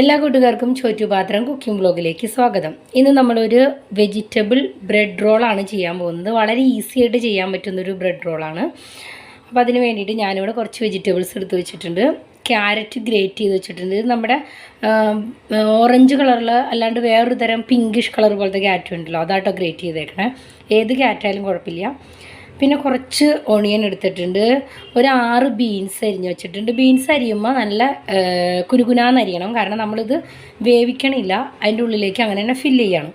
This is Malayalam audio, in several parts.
എല്ലാ കൂട്ടുകാർക്കും ചോറ്റുപാത്രം കുക്കിംഗ് ബ്ലോഗിലേക്ക് സ്വാഗതം. ഇന്ന് നമ്മളൊരു വെജിറ്റബിൾ ബ്രെഡ് റോളാണ് ചെയ്യാൻ പോകുന്നത്. വളരെ ഈസി ആയിട്ട് ചെയ്യാൻ പറ്റുന്നൊരു ബ്രെഡ് റോളാണ്. അപ്പോൾ അതിന് വേണ്ടിയിട്ട് ഞാനിവിടെ കുറച്ച് വെജിറ്റബിൾസ് എടുത്ത് വെച്ചിട്ടുണ്ട്. ക്യാരറ്റ് ഗ്രേറ്റ് ചെയ്ത് വെച്ചിട്ടുണ്ട്. ഇത് നമ്മുടെ ഓറഞ്ച് കളറിൽ അല്ലാണ്ട് വേറൊരു തരം പിങ്കിഷ് കളർ പോലത്തെ ക്യാരറ്റ് ഉണ്ടല്ലോ അതാട്ടോ ഗ്രേറ്റ് ചെയ്തേക്കണേ. ഏത് ക്യാരറ്റായാലും കുഴപ്പമില്ല. പിന്നെ കുറച്ച് ഓണിയൻ എടുത്തിട്ടുണ്ട്. ഒരു ആറ് ബീൻസ് അരിഞ്ഞ് വെച്ചിട്ടുണ്ട്. ബീൻസ് അരിയുമ്പോൾ നല്ല കുരുകുനാന്ന് അരിയണം. കാരണം നമ്മളിത് വേവിക്കണില്ല. അതിന്റെ ഉള്ളിലേക്ക് അങ്ങനെ തന്നെ ഫില്ല് ചെയ്യണം.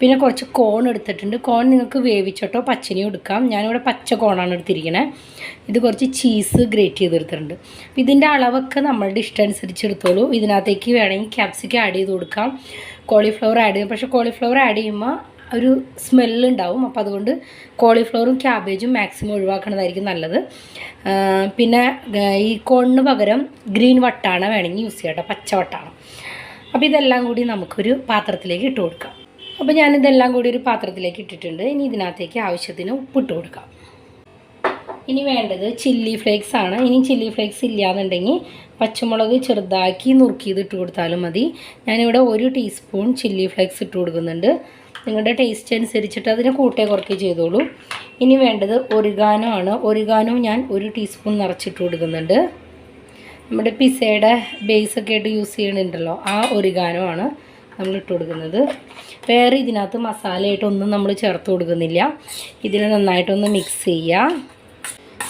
പിന്നെ കുറച്ച് കോൺ എടുത്തിട്ടുണ്ട്. കോൺ നിങ്ങൾക്ക് വേവിച്ചിട്ടോ പച്ചനിയോ എടുക്കാം. ഞാനിവിടെ പച്ച കോണാണ് എടുത്തിരിക്കണേ. ഇത് കുറച്ച് ചീസ് ഗ്രേറ്റ് ചെയ്തെടുത്തിട്ടുണ്ട് അപ്പോൾ ഇതിന്റെ അളവൊക്കെ നമ്മളുടെ ഇഷ്ടം അനുസരിച്ച് എടുത്തോളൂ. ഇതിനകത്തേക്ക് വേണമെങ്കിൽ ക്യാപ്സിക്കം ആഡ് ചെയ്ത് കൊടുക്കാം. കോളിഫ്ലവർ ആഡ് ചെയ്യും. പക്ഷേ കോളിഫ്ലവർ ആഡ് ചെയ്യുമ്പോൾ ഒരു സ്മെല്ലുണ്ടാവും അപ്പോൾ അതുകൊണ്ട് കോളിഫ്ലവറും ക്യാബേജും മാക്സിമം ഒഴിവാക്കുന്നതായിരിക്കും നല്ലത്. പിന്നെ ഈ കോണിന് പകരം ഗ്രീൻ വട്ടാണ് വേണമെങ്കിൽ യൂസ് ചെയ്യട്ടെ. പച്ച വട്ടാണ്. അപ്പോൾ ഇതെല്ലാം കൂടി നമുക്കൊരു പാത്രത്തിലേക്ക് ഇട്ട് കൊടുക്കാം. അപ്പോൾ ഞാനിതെല്ലാം കൂടി ഒരു പാത്രത്തിലേക്ക് ഇട്ടിട്ടുണ്ട്. ഇനി ഇതിനകത്തേക്ക് ആവശ്യത്തിന് ഉപ്പിട്ട് കൊടുക്കാം. ഇനി വേണ്ടത് ചില്ലി ഫ്ലേക്സ് ആണ്. ഇനി ചില്ലി ഫ്ലേക്സ് ഇല്ലയെന്നുണ്ടെങ്കിൽ പച്ചമുളക് ചെറുതാക്കി നുറുക്കിയത് ഇട്ട് കൊടുത്താലും മതി. ഞാനിവിടെ ഒരു ടീസ്പൂൺ ചില്ലി ഫ്ലേക്സ് ഇട്ട് കൊടുക്കുന്നുണ്ട്. നിങ്ങളുടെ ടേസ്റ്റ് അനുസരിച്ചിട്ട് അതിന് കൂട്ടേ കുറയ്ക്കുക ചെയ്തോളൂ. ഇനി വേണ്ടത് ഒറിഗാനോ ആണ് ഒറിഗാനോ ഞാൻ ഒരു ടീസ്പൂൺ നിറച്ചിട്ട് കൊടുക്കുന്നുണ്ട്. നമ്മുടെ പിസയുടെ ബേസൊക്കെ ആയിട്ട് യൂസ് ചെയ്യണുണ്ടല്ലോ ആ ഒറിഗാനോ ആണ് നമ്മൾ ഇട്ട് കൊടുക്കുന്നത്. വേറെ ഇതിനകത്ത് മസാലയായിട്ടൊന്നും നമ്മൾ ചേർത്ത് കൊടുക്കുന്നില്ല. ഇതിനെ നന്നായിട്ടൊന്ന് മിക്സ് ചെയ്യുക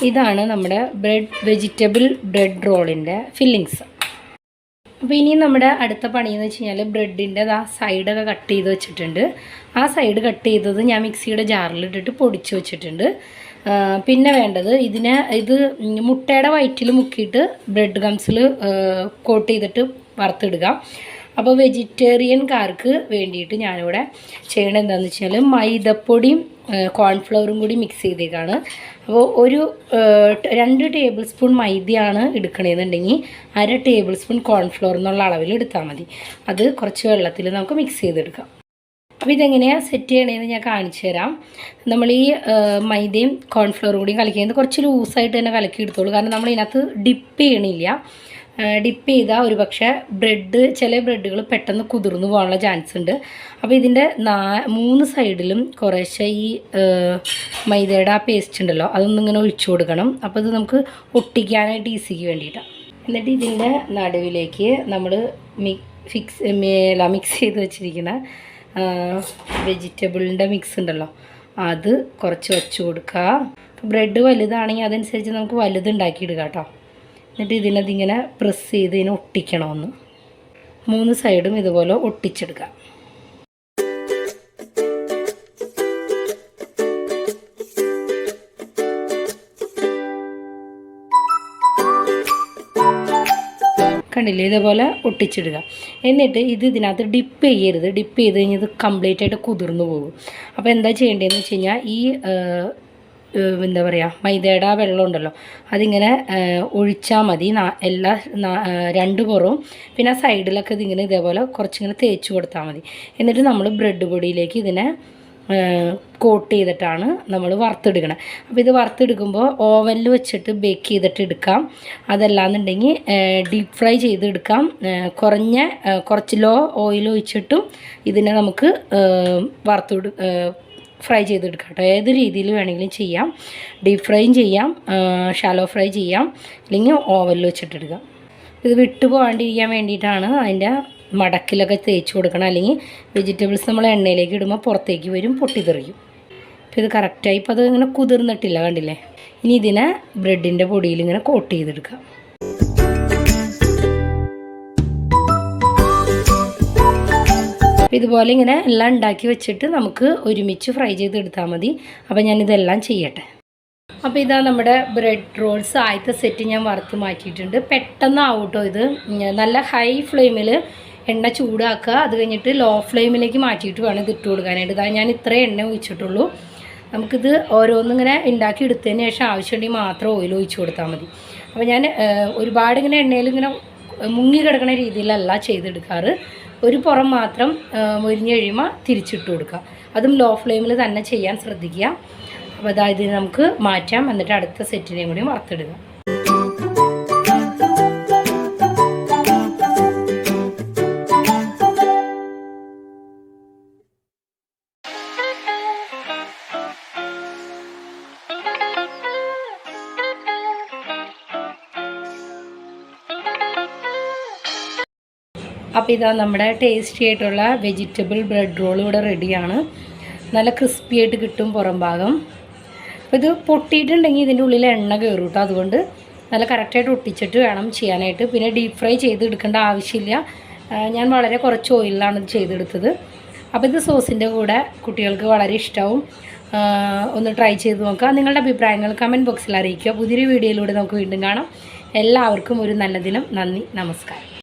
ഇതാണ് നമ്മുടെ ബ്രെഡ് വെജിറ്റബിൾ ബ്രെഡ് റോളിന്റെ ഫില്ലിങ്സ് അപ്പോൾ ഇനി നമ്മുടെ അടുത്ത പണിയെന്ന് വെച്ച് കഴിഞ്ഞാൽ ബ്രെഡിന്റെ ആ സൈഡൊക്കെ കട്ട് ചെയ്ത് വെച്ചിട്ടുണ്ട്. ആ സൈഡ് കട്ട് ചെയ്തത് ഞാൻ മിക്സിയുടെ ജാറിലിട്ടിട്ട് പൊടിച്ച് വെച്ചിട്ടുണ്ട്. പിന്നെ വേണ്ടത് ഇതിനെ ഇത് മുട്ടയുടെ വയറ്റിൽ മുക്കിയിട്ട് ബ്രെഡ് ഗംസിൽ കോട്ട് ചെയ്തിട്ട് വറുത്തിടുക. അപ്പോൾ വെജിറ്റേറിയൻകാർക്ക് വേണ്ടിയിട്ട് ഞാനിവിടെ ചെയ്യണത് എന്താണെന്ന് വെച്ചാൽ മൈദപ്പൊടിയും കോൺഫ്ലവറും കൂടി മിക്സ് ചെയ്തേക്കാണ്. അപ്പോൾ ഒരു രണ്ട് ടേബിൾ സ്പൂൺ മൈദയാണ് എടുക്കണമെന്നുണ്ടെങ്കിൽ അര ടേബിൾ സ്പൂൺ കോൺഫ്ലവർ എന്നുള്ള അളവിൽ എടുത്താൽ മതി. അത് കുറച്ച് വെള്ളത്തിൽ നമുക്ക് മിക്സ് ചെയ്തെടുക്കാം. അപ്പോൾ ഇതെങ്ങനെയാണ് സെറ്റ് ചെയ്യണതെന്ന് ഞാൻ കാണിച്ചു തരാം. നമ്മൾ ഈ മൈദയും കോൺഫ്ലവറും കൂടിയും കലക്കുന്നത് കുറച്ച് ലൂസായിട്ട് തന്നെ കലക്കി എടുത്തോളൂ. കാരണം നമ്മൾ ഇതിനകത്ത് ഡിപ്പ് ചെയ്യണില്ല. ഡിപ്പ് ചെയ്താൽ ഒരു പക്ഷേ ബ്രെഡ് ചില ബ്രെഡുകൾ പെട്ടെന്ന് കുതിർന്നു പോകാനുള്ള ചാൻസ് ഉണ്ട്. അപ്പോൾ ഇതിന്റെ നാ മൂന്ന് സൈഡിലും കുറേശ്ശെ ഈ മൈദയുടെ ആ പേസ്റ്റ് ഉണ്ടല്ലോ അതൊന്നും ഇങ്ങനെ ഒഴിച്ചു കൊടുക്കണം. അപ്പോൾ ഇത് നമുക്ക് ഒട്ടിക്കാനായിട്ട് ഈസിക്ക് വേണ്ടിയിട്ടാണ് എന്നിട്ട് ഇതിന്റെ നടുവിലേക്ക് നമ്മൾ മി ഫിക്സ് മേല മിക്സ് ചെയ്ത് വെച്ചിരിക്കുന്ന വെജിറ്റബിളിന്റെ മിക്സ് ഉണ്ടല്ലോ. അത് കുറച്ച് വെച്ച് കൊടുക്കുക. ബ്രെഡ് വലുതാണെങ്കിൽ അതനുസരിച്ച് നമുക്ക് വലുതുണ്ടാക്കിയിടുക കേട്ടോ. എന്നിട്ട് ഇതിനതിങ്ങനെ പ്രസ് ചെയ്ത് ഇതിനെ ഒട്ടിക്കണമെന്ന്. മൂന്ന് സൈഡും ഇതുപോലെ ഒട്ടിച്ചെടുക്കുക കണ്ടില്ലേ? ഇതേപോലെ ഒട്ടിച്ചിടുക. എന്നിട്ട് ഇത് ഇതിനകത്ത് ഡിപ്പ് ചെയ്യരുത്. ഡിപ്പ് ചെയ്ത് കഴിഞ്ഞാൽ ഇത് കംപ്ലീറ്റ് ആയിട്ട് കുതിർന്നു പോകും. അപ്പോൾ എന്താ ചെയ്യേണ്ടതെന്ന് വെച്ച് കഴിഞ്ഞാൽ ഈ എന്താ പറയുക മൈദയുടെ ആ വെള്ളം ഉണ്ടല്ലോ അതിങ്ങനെ ഒഴിച്ചാൽ മതി. എല്ലാ രണ്ട് പുറവും. പിന്നെ സൈഡിലൊക്കെ ഇതിങ്ങനെ ഇതേപോലെ കുറച്ചിങ്ങനെ തേച്ച് കൊടുത്താൽ മതി. എന്നിട്ട് നമ്മൾ ബ്രെഡ് പൊടിയിലേക്ക് ഇതിനെ കോട്ട് ചെയ്തിട്ടാണ് നമ്മൾ വറുത്തെടുക്കണം. അപ്പോൾ ഇത് വറുത്തെടുക്കുമ്പോൾ ഓവനിൽ വെച്ചിട്ട് ബേക്ക് ചെയ്തിട്ട് എടുക്കാം. അതല്ലാന്നുണ്ടെങ്കിൽ ഡീപ്പ് ഫ്രൈ ചെയ്തെടുക്കാം. കുറഞ്ഞ കുറച്ച് ലോ ഓയിൽ ഒഴിച്ചിട്ടും ഇതിനെ നമുക്ക് വറുത്തെടു ഫ്രൈ ചെയ്തെടുക്കാം കേട്ടോ. ഏത് രീതിയിൽ വേണമെങ്കിലും ചെയ്യാം. ഡീപ്പ് ഫ്രൈയും ചെയ്യാം ഷാലോ ഫ്രൈ ചെയ്യാം. അല്ലെങ്കിൽ ഓവനിൽ വെച്ചിട്ടെടുക്കാം ഇത് വിട്ടു പോകാണ്ടിരിക്കാൻ വേണ്ടിയിട്ടാണ് അതിന്റെ മടക്കിലൊക്കെ തേച്ച് കൊടുക്കണം. അല്ലെങ്കിൽ വെജിറ്റബിൾസ് നമ്മൾ എണ്ണയിലേക്ക് ഇടുമ്പോൾ പുറത്തേക്ക് വരും പൊട്ടിത്തെറിയും. അപ്പോൾ ഇത് കറക്റ്റായി ഇപ്പോൾ അത് ഇങ്ങനെ കുതിർന്നിട്ടില്ല കണ്ടില്ലേ? ഇനി ഇതിനെ ബ്രെഡിന്റെ പൊടിയിൽ ഇങ്ങനെ കോട്ട് ചെയ്തെടുക്കുക അപ്പോൾ ഇതുപോലെ ഇങ്ങനെ എല്ലാം ഉണ്ടാക്കി വെച്ചിട്ട് നമുക്ക് ഒരുമിച്ച് ഫ്രൈ ചെയ്തെടുത്താൽ മതി. അപ്പോൾ ഞാനിതെല്ലാം ചെയ്യട്ടെ. അപ്പോൾ ഇതാ നമ്മുടെ ബ്രെഡ് റോൾസ് ആദ്യത്തെ സെറ്റ് ഞാൻ വറുത്ത് മാറ്റിയിട്ടുണ്ട്. പെട്ടെന്ന് ആവട്ടോ ഇത്. നല്ല ഹൈ ഫ്ലെയിമിൽ എണ്ണ ചൂടാക്കുക. അത് കഴിഞ്ഞിട്ട് ലോ ഫ്ലെയിമിലേക്ക് മാറ്റിയിട്ട് വേണം ഇത് ഇട്ട് കൊടുക്കാനായിട്ട്. ഇതാ ഞാൻ ഇത്ര എണ്ണ ഒഴിച്ചിട്ടുള്ളൂ. നമുക്കിത് ഓരോന്നിങ്ങനെ ഉണ്ടാക്കി എടുത്തതിന് ശേഷം ആവശ്യമുണ്ടെങ്കിൽ മാത്രം ഓയിൽ ഒഴിച്ചു കൊടുത്താൽ മതി. അപ്പോൾ ഞാൻ ഒരുപാട് ഇങ്ങനെ എണ്ണയിൽ ഇങ്ങനെ മുങ്ങി കിടക്കുന്ന രീതിയിലല്ല ചെയ്തെടുക്കാറ്. ഒരു പുറം മാത്രം മുരിഞ്ഞ് കഴിയുമ്പോൾ തിരിച്ചിട്ട് കൊടുക്കുക. അതും ലോ ഫ്ലെയിമിൽ തന്നെ ചെയ്യാൻ ശ്രദ്ധിക്കുക. അപ്പോൾ അതായത് നമുക്ക് മാറ്റാം. എന്നിട്ട് അടുത്ത സെറ്റിനെയും കൂടി വറുത്തിടുക അപ്പോൾ ഇതാ നമ്മുടെ ടേസ്റ്റി ആയിട്ടുള്ള വെജിറ്റബിൾ ബ്രെഡ് റോൾ ഇവിടെ റെഡിയാണ് നല്ല ക്രിസ്പി ആയിട്ട് കിട്ടും പുറം ഭാഗം. അപ്പോൾ ഇത് പൊട്ടിയിട്ടുണ്ടെങ്കിൽ ഇതിന്റെ ഉള്ളിൽ എണ്ണ കയറും കേട്ടോ അതുകൊണ്ട് നല്ല കറക്റ്റായിട്ട് ഒട്ടിച്ചിട്ട് വേണം ചെയ്യാനായിട്ട്. പിന്നെ ഡീപ്പ് ഫ്രൈ ചെയ്തെടുക്കേണ്ട ആവശ്യമില്ല. ഞാൻ വളരെ കുറച്ച് ഓയിലാണ് ഇത് ചെയ്തെടുത്തത്. അപ്പോൾ ഇത് സോസിന്റെ കൂടെ കുട്ടികൾക്ക് വളരെ ഇഷ്ടവും. ഒന്ന് ട്രൈ ചെയ്ത് നോക്കുക. നിങ്ങളുടെ അഭിപ്രായങ്ങൾ കമന്റ് ബോക്സിൽ അറിയിക്കുക. പുതിയൊരു വീഡിയോയിലൂടെ നമുക്ക് വീണ്ടും കാണാം. എല്ലാവർക്കും ഒരു നല്ല ദിനം. നന്ദി. നമസ്കാരം.